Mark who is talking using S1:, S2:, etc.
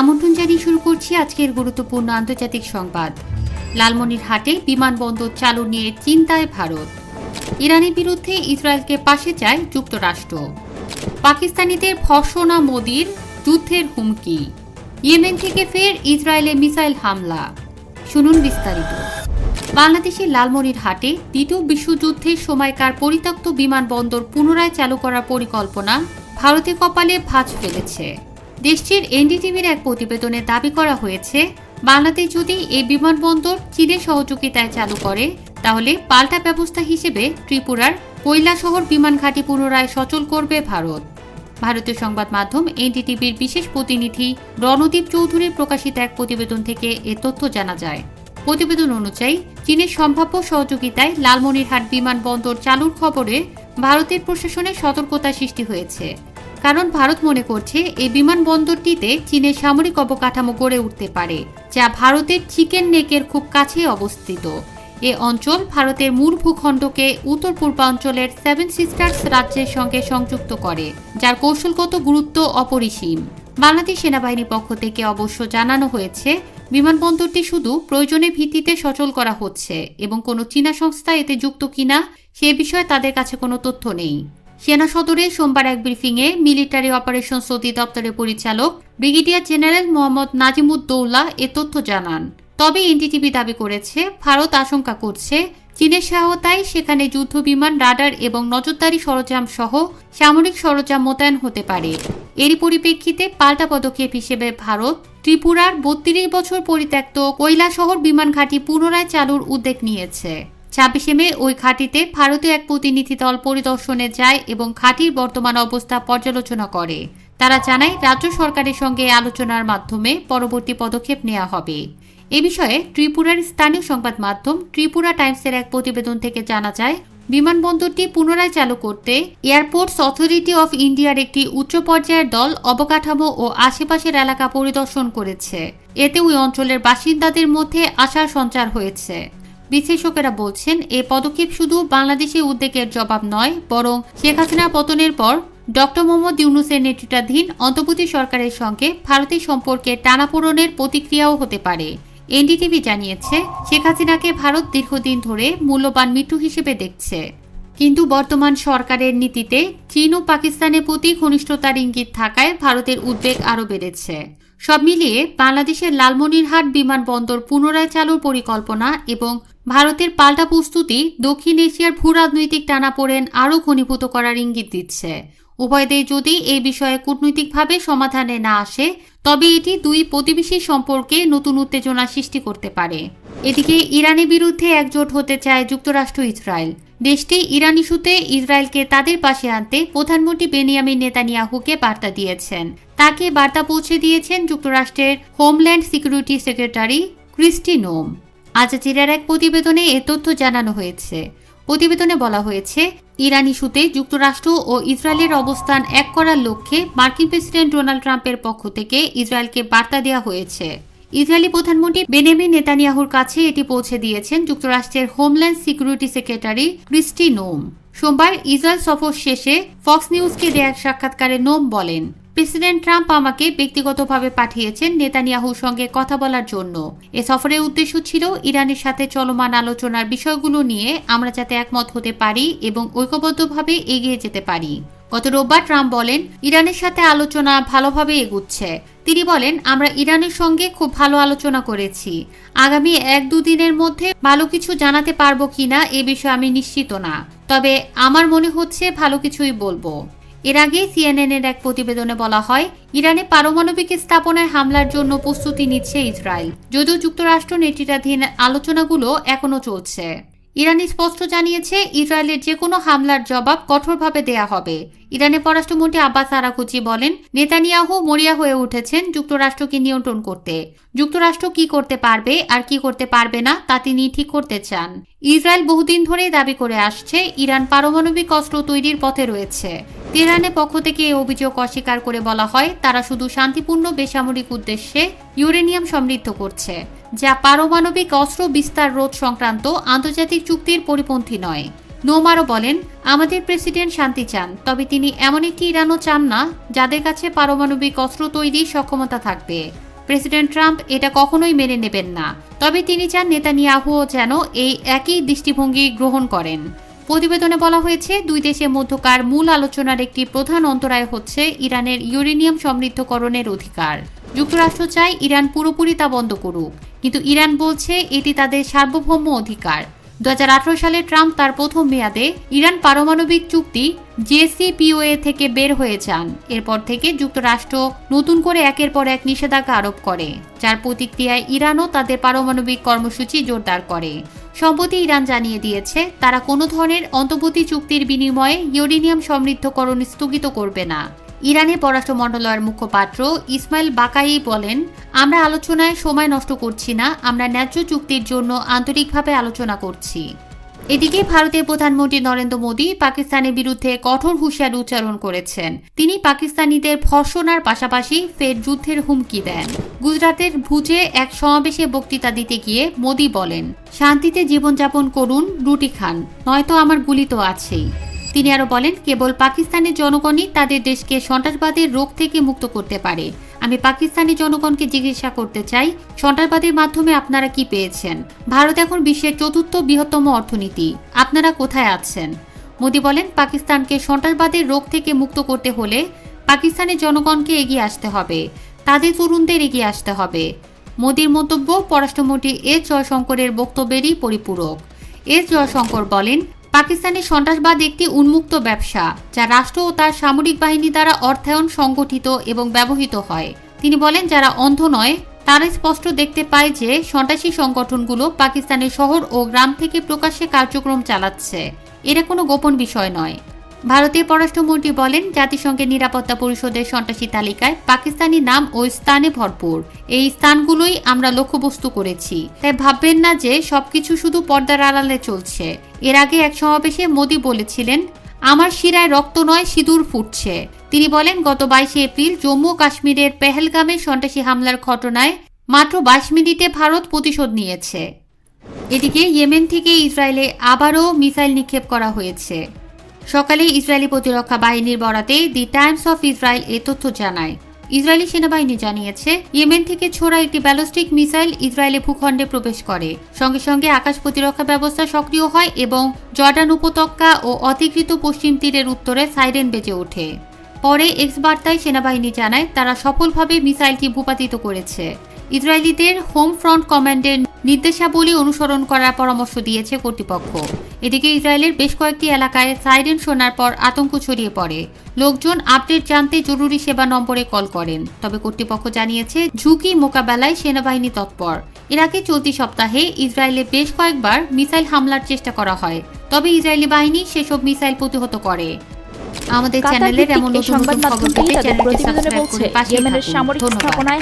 S1: আমন্ত্রণ জানিয়ে শুরু করছি আজকের গুরুত্বপূর্ণ আন্তর্জাতিক সংবাদ লালমনির হাটে বিমানবন্দর চালু নিয়ে চিন্তায় ভারত ইরানের বিরুদ্ধে ইসরায়েলকে পাশে চায় যুক্তরাষ্ট্র পাকিস্তানিদের ফসনা মোদির যুদ্ধের হুমকি ইয়েমেন থেকে ফের ইসরায়েলে মিসাইল হামলা শুনুন বিস্তারিত বাংলাদেশের লালমনির হাটে দ্বিতীয় বিশ্বযুদ্ধের সময়কার পরিত্যক্ত বিমানবন্দর পুনরায় চালু করার পরিকল্পনা ভারতের কপালে ভাঁজ ফেলেছে দেশটির এনডিটিভির এক প্রতিবেদনে দাবি করা হয়েছে বাংলাদেশ যদি এই বিমানবন্দর চীনের সহযোগিতায় চালু করে তাহলে পাল্টা ব্যবস্থা হিসেবে ত্রিপুরার কৈলা শহর বিমান ঘাঁটি পুনরায় সচল করবে ভারত ভারতীয় সংবাদ মাধ্যম এনডিটিভির বিশেষ প্রতিনিধি রণদীপ চৌধুরীর প্রকাশিত এক প্রতিবেদন থেকে এ তথ্য জানা যায় প্রতিবেদন অনুযায়ী চীনের সম্ভাব্য সহযোগিতায় লালমনিরহাট বিমানবন্দর চালুর খবরে ভারতের প্রশাসনে সতর্কতা সৃষ্টি হয়েছে কারণ ভারত মনে করছে এই বিমানবন্দরটিতে চীনের সামরিক অবকাঠামো গড়ে উঠতে পারে যা ভারতের চিকেন নেকের খুব কাছে অবস্থিত এ অঞ্চল ভারতের মূল ভূখণ্ডকে উত্তর পূর্বাঞ্চলের সেভেন সিস্টার্স রাজ্যের সঙ্গে সংযুক্ত করে যার কৌশলগত গুরুত্ব অপরিসীম বাংলাদেশ সেনাবাহিনীর পক্ষ থেকে অবশ্য জানানো হয়েছে বিমানবন্দরটি শুধু প্রয়োজনের ভিত্তিতে সচল করা হচ্ছে এবং কোনো চীনা সংস্থা এতে যুক্ত কিনা সে বিষয়ে তাদের কাছে কোনো তথ্য নেই সেনা সদরে সোমবার এক ব্রিফিংয়ে মিলিটারি অপারেশন সৌদি দপ্তরের পরিচালক ব্রিগেডিয়ার জেনারেল মোহাম্মদ নাজিমুদ্দৌলা এ তথ্য জানান তবে এনডিটিভি দাবি করেছে ভারত আশঙ্কা করছে চীনের সহায়তায় সেখানে যুদ্ধ বিমান রাডার এবং নজরদারি সরঞ্জাম সহ সামরিক সরঞ্জাম মোতায়েন হতে পারে এরই পরিপ্রেক্ষিতে পাল্টা পদক্ষেপ হিসেবে ভারত ত্রিপুরার বত্রিশ বছর পরিত্যক্ত কৈলাসহর বিমান ঘাঁটি পুনরায় চালুর উদ্যোগ নিয়েছে ছাব্বিশে মে ওই খাঁটিতে ভারতীয় এক প্রতিনিধি দল পরিদর্শনে যায় এবং খাঁটির বর্তমান অবস্থা পর্যালোচনা করে তারা জানায় রাজ্য সরকারের সঙ্গে আলোচনার মাধ্যমে পরবর্তী পদক্ষেপ নেওয়া হবে এ বিষয়ে ত্রিপুরার স্থানীয় সংবাদ মাধ্যম ত্রিপুরা টাইমসের এক প্রতিবেদন থেকে জানা যায় বিমানবন্দরটি পুনরায় চালু করতে এয়ারপোর্টস অথরিটি অফ ইন্ডিয়ার একটি উচ্চ পর্যায়ের দল অবকাঠামো ও আশেপাশের এলাকা পরিদর্শন করেছে এতে ওই অঞ্চলের বাসিন্দাদের মধ্যে আশার সঞ্চার হয়েছে বিশ্লেষকেরা বলছেন এ পদক্ষেপ শুধু বাংলাদেশের উদ্বেগের জবাব নয় বরং শেখ হাসিনা পতনের পর ডক্টর মোহাম্মদ ইউনুসের নেতৃত্বাধীন অন্তর্বর্তী সরকারের সঙ্গে ভারতের সম্পর্কে টানাপোড়নের প্রতিক্রিয়াও হতে পারে এনডিটিভি জানিয়েছে শেখ হাসিনাকে ভারত দীর্ঘদিন ধরে মূল্যবান মৃত্যু হিসেবে দেখছে কিন্তু বর্তমান সরকারের নীতিতে চীন ও পাকিস্তানের প্রতি ঘনিষ্ঠতার ইঙ্গিত থাকায় ভারতের উদ্বেগ আরও বেড়েছে সব মিলিয়ে বাংলাদেশের লালমনিরহাট বিমানবন্দর পুনরায় চালুর পরিকল্পনা এবং ভারতের পাল্টা প্রস্তুতি দক্ষিণ এশিয়ার ভূ রাজনৈতিক টানাপোড়েন আরও ঘনীভূত করার ইঙ্গিত দিচ্ছে উভয় দেশ যদি এই বিষয়ে কূটনৈতিকভাবে সমাধানে না আসে তবে এটি দুই প্রতিবেশী সম্পর্কে নতুন উত্তেজনা সৃষ্টি করতে পারে এদিকে ইরানের বিরুদ্ধে একজোট হতে চায় যুক্তরাষ্ট্র ইসরায়েল দেশটি ইরান ইস্যুতে ইসরায়েলকে তাদের পাশে আনতে প্রধানমন্ত্রী বেনিয়ামিন নেতানিয়াহুকে বার্তা দিয়েছেন তাকে বার্তা পৌঁছে দিয়েছেন যুক্তরাষ্ট্রের হোমল্যান্ড সিকিউরিটি সেক্রেটারি ক্রিস্টি নোম আজ জিরার এক প্রতিবেদনে এ তথ্য জানানো হয়েছে প্রতিবেদনে বলা হয়েছে ইরান ইস্যুতে যুক্তরাষ্ট্র ও ইসরায়েলের অবস্থান এক করার লক্ষ্যে মার্কিন প্রেসিডেন্ট ডোনাল্ড ট্রাম্পের পক্ষ থেকে ইসরায়েলকে বার্তা দেওয়া হয়েছে ইসরায়েলি প্রধানমন্ত্রী বেনেমি নেতানিয়াহুর কাছে এটি পৌঁছে দিয়েছেন যুক্তরাষ্ট্রের হোমল্যান্ড সিকিউরিটি সেক্রেটারি ক্রিস্টি নোম সোমবার ইসরায়েল সফর শেষে ফক্স নিউজকে দেয়া সাক্ষাৎকারে নোম বলেন প্রেসিডেন্ট ট্রাম্প আমাকে ব্যক্তিগতভাবে পাঠিয়েছেন নেতানিয়াহুর সঙ্গে কথা বলার জন্য এ সফরের উদ্দেশ্য ছিল ইরানের সাথে চলমান আলোচনার বিষয়গুলো নিয়ে আমরা যাতে একমত হতে পারি এবং ঐক্যবদ্ধভাবে এগিয়ে যেতে পারি গত রোববার ট্রাম্প বলেন ইরানের সাথে আলোচনা ভালোভাবে এগুচ্ছে তিনি বলেন আমরা ইরানের সঙ্গে খুব ভালো আলোচনা করেছি আগামী এক দুদিনের মধ্যে ভালো কিছু জানাতে পারবো কিনা এ বিষয়ে আমি নিশ্চিত না তবে আমার মনে হচ্ছে ভালো কিছুই বলবো এর আগে সিএনএনের এক প্রতিবেদনে বলা হয় ইরানে পারমাণবিক স্থাপনায় হামলার জন্য প্রস্তুতি নিচ্ছে ইসরায়েল যদিও যুক্তরাষ্ট্র নেতৃত্বাধীন আলোচনাগুলো এখনও চলছে ইরানি স্পষ্ট জানিয়েছে ইসরায়েলের যে কোনো হামলার জবাব কঠোরভাবে দেয়া হবে ইরানের পররাষ্ট্রমন্ত্রী আব্বাস আরাকুচি বলেন নেতানিয়াহু মরিয়া হয়ে উঠেছেন যুক্তরাষ্ট্রকে নিয়ন্ত্রণ করতে যুক্তরাষ্ট্র কি করতে পারবে আর কি করতে পারবে না তা তিনি ঠিক করতে চান ইসরায়েল বহুদিন ধরেই দাবি করে আসছে ইরান পারমাণবিক অস্ত্র তৈরির পথে রয়েছে তেহরানের পক্ষ থেকে এ অভিযোগ অস্বীকার করে বলা হয় তারা শুধু শান্তিপূর্ণ বেসামরিক উদ্দেশ্যে ইউরেনিয়াম সমৃদ্ধ করছে যা পারমাণবিক অস্ত্র বিস্তার রোধ সংক্রান্ত আন্তর্জাতিক চুক্তির পরিপন্থী নয় নোমারও বলেন আমাদের প্রেসিডেন্ট শান্তি চান তবে তিনি এমন একটি ইরানও চান না যাদের কাছে পারমাণবিক অস্ত্র তৈরির সক্ষমতা থাকবে প্রেসিডেন্ট ট্রাম্প এটা কখনোই মেনে নেবেন না তবে তিনি চান নেতানিয়াহুও যেন এই একই দৃষ্টিভঙ্গি গ্রহণ করেন প্রতিবেদনে বলা হয়েছে দুই দেশের মধ্যকার মূল আলোচনার একটি প্রধান অন্তরায় হচ্ছে ইরানের ইউরেনিয়াম সমৃদ্ধকরণের অধিকার যুক্তরাষ্ট্র চায় ইরান পুরোপুরি তা বন্ধ করুক কিন্তু ইরান বলছে এটি তাদের সার্বভৌম অধিকার দু সালে ট্রাম্প তার প্রথম মেয়াদে ইরান পারমাণবিক চুক্তি জেসিপিওএ থেকে বের হয়ে যান এরপর থেকে যুক্তরাষ্ট্র নতুন করে একের পর এক নিষেধাজ্ঞা আরোপ করে যার প্রতিক্রিয়ায় ইরানও তাদের পারমাণবিক কর্মসূচি জোরদার করে সম্প্রতি ইরান জানিয়ে দিয়েছে তারা কোনো ধরনের অন্তর্বর্তী চুক্তির বিনিময়ে ইউরেনিয়াম সমৃদ্ধকরণ স্থগিত করবে না ইরানের পররাষ্ট্র মন্ত্রণালয়ের মুখপাত্র ইসমাইল বাকাই বলেন আমরা আলোচনায় সময় নষ্ট করছি না আমরা ন্যায্য চুক্তির জন্য আন্তরিকভাবে আলোচনা করছি এদিকে ভারতের প্রধানমন্ত্রী নরেন্দ্র মোদী পাকিস্তানের বিরুদ্ধে কঠোর হুঁশিয়ার উচ্চারণ করেছেন তিনি পাকিস্তানিদের ফর্ষণার পাশাপাশি ফের যুদ্ধের হুমকি দেন গুজরাতের ভুজে এক সমাবেশে বক্তৃতা দিতে গিয়ে মোদী বলেন শান্তিতে জীবনযাপন করুন রুটি খান নয়তো আমার গুলি তো আছেই তিনি আরও বলেন কেবল পাকিস্তানের জনগণই তাদের দেশকে সন্ত্রাসবাদের রোগ থেকে মুক্ত করতে পারে আমি পাকিস্তানি জনগণকে জিজ্ঞাসা করতে চাই সন্ত্রাসবাদের মাধ্যমে আপনারা কি পেয়েছেন ভারত এখন বিশ্বের চতুর্থ বৃহত্তম অর্থনীতি আপনারা কোথায় আছেন মোদী বলেন পাকিস্তানকে সন্ত্রাসবাদের রোগ থেকে মুক্ত করতে হলে পাকিস্তানের জনগণকে এগিয়ে আসতে হবে তাদের তরুণদের এগিয়ে আসতে হবে মোদীর মন্তব্য পররাষ্ট্রমন্ত্রী এস জয়শঙ্করের বক্তব্যেরই পরিপূরক এস জয়শঙ্কর বলেন পাকিস্তানে সন্ত্রাসবাদ একটি উন্মুক্ত ব্যবসা যা রাষ্ট্র ও তার সামরিক বাহিনী দ্বারা অর্থায়ন সংগঠিত এবং ব্যবহৃত হয় তিনি বলেন যারা অন্ধ নয় তারা স্পষ্ট দেখতে পায় যে সন্ত্রাসী সংগঠনগুলো পাকিস্তানের শহর ও গ্রাম থেকে প্রকাশ্যে কার্যক্রম চালাচ্ছে এরা কোনো গোপন বিষয় নয় ভারতীয় পররাষ্ট্রমন্ত্রী বলেন জাতিসংঘের নিরাপত্তা পরিষদের সন্ত্রাসী তালিকায় পাকিস্তানি নাম ও স্থানে ভরপুর এই স্থানগুলোই আমরা লক্ষ্যবস্তু করেছি তাই ভাববেন না যে সবকিছু শুধু পর্দার আড়ালে চলছে এর আগে এক সমাবেশে মোদী বলেছিলেন আমার শিরায় রক্ত নয় সিঁদুর ফুটছে তিনি বলেন গত বাইশে এপ্রিল জম্মু কাশ্মীরের পেহেলগামে সন্ত্রাসী হামলার ঘটনায় মাত্র বাইশ মিনিটে ভারত প্রতিশোধ নিয়েছে এদিকে ইয়েমেন থেকে ইসরায়েলে আবারও মিসাইল নিক্ষেপ করা হয়েছে সকালে ইসরায়েলি প্রতিরক্ষা বাহিনীর বরাতে দি টাইমস অফ ইসরায়েল এ তথ্য জানায় ইসরায়েলি সেনাবাহিনী জানিয়েছে ইয়েমেন থেকে ছোড়া একটি ব্যালস্টিক মিসাইল ইসরায়েলি ভূখণ্ডে প্রবেশ করে সঙ্গে সঙ্গে আকাশ প্রতিরক্ষা ব্যবস্থা সক্রিয় হয় এবং জর্ডান উপত্যকা ও অধিকৃত পশ্চিম তীরের উত্তরে সাইরেন বেজে ওঠে পরে এক্স বার্তায় সেনাবাহিনী জানায় তারা সফলভাবে মিসাইলটি ভূপাতিত করেছে ইসরায়েলিদের হোম ফ্রন্ট কমান্ডের নির্দেশাবলী অনুসরণ করার পরামর্শ দিয়েছে কর্তৃপক্ষ এদিকে ইসরায়েলের বেশ কয়েকটি এলাকায় সাইরেন শোনার পর আতঙ্ক ছড়িয়ে পড়ে লোকজন আপডেট জানতে জরুরি সেবা নম্বরে কল করেন তবে কর্তৃপক্ষ জানিয়েছে ঝুঁকি মোকাবেলায় সেনাবাহিনী তৎপর এর আগে চলতি সপ্তাহে ইসরায়েলে বেশ কয়েকবার মিসাইল হামলার চেষ্টা করা হয় তবে ইসরায়েলি বাহিনী সেসব মিসাইল প্রতিহত করে আমাদের চ্যানেলের এমন সংবাদ নতুন খবর চ্যানেলটি সাবস্ক্রাইব করে পাশে থাকুন ধন্যবাদ